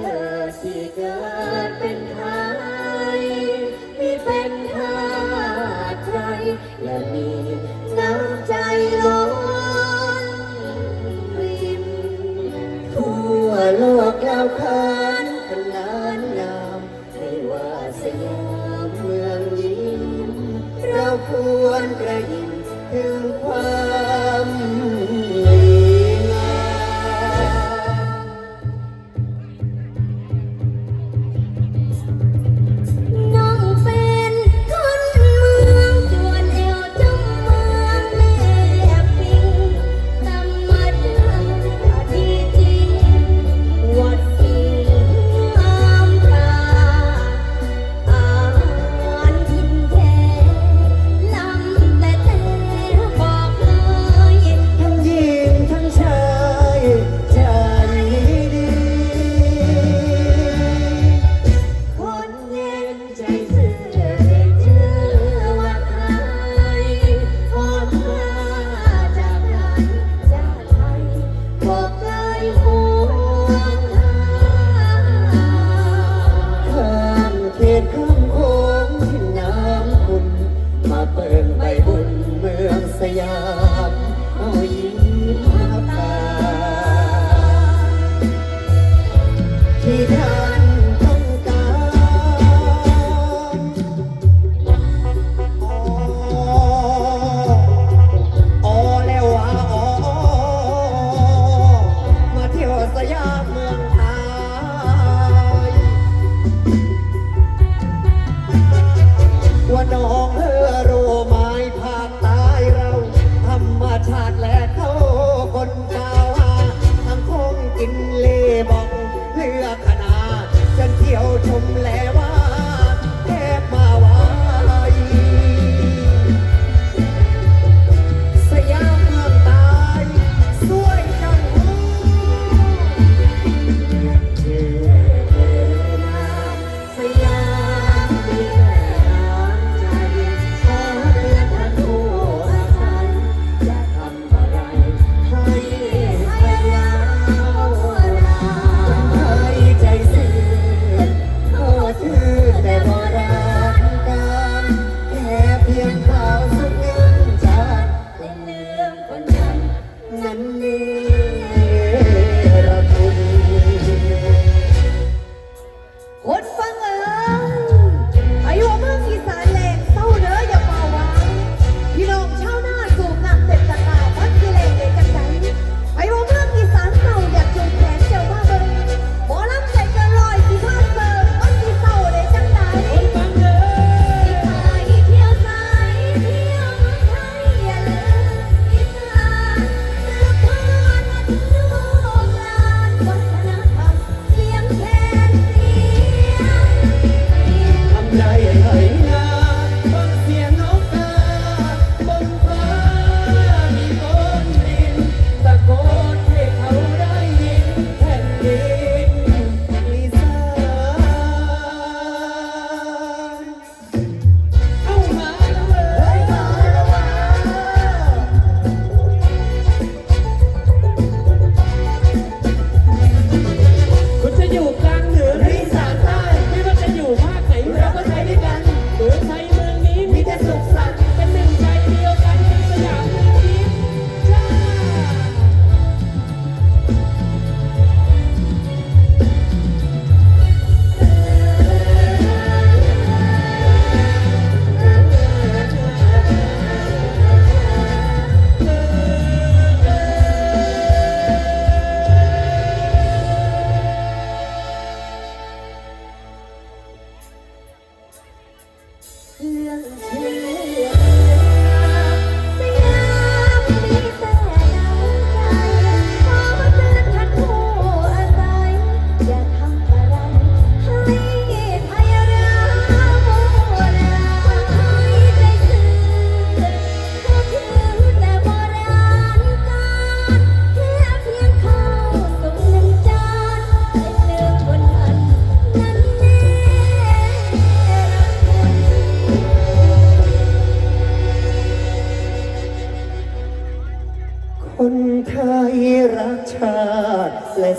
เธอที่เกิดเป็น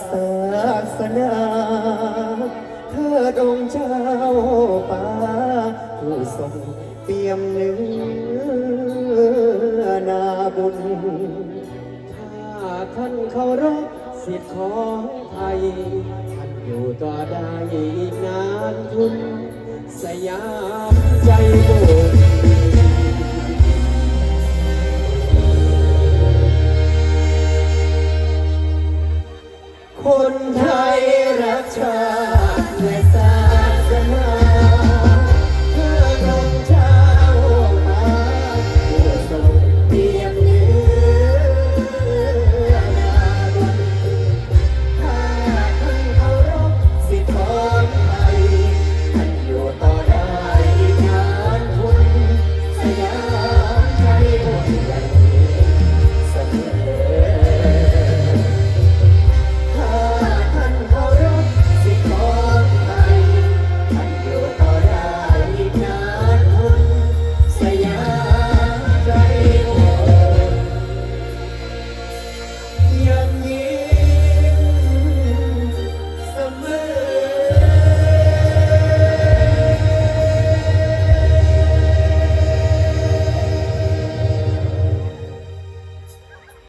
ศาสนาเธอดองเจ้าป่าผู้ทรงเตรียมเนื้อนาบุญ ถ้าท่านเคารพสิทธิของไทย ท่านอยู่ต่อได้อีกนานทุน สยามใจโบก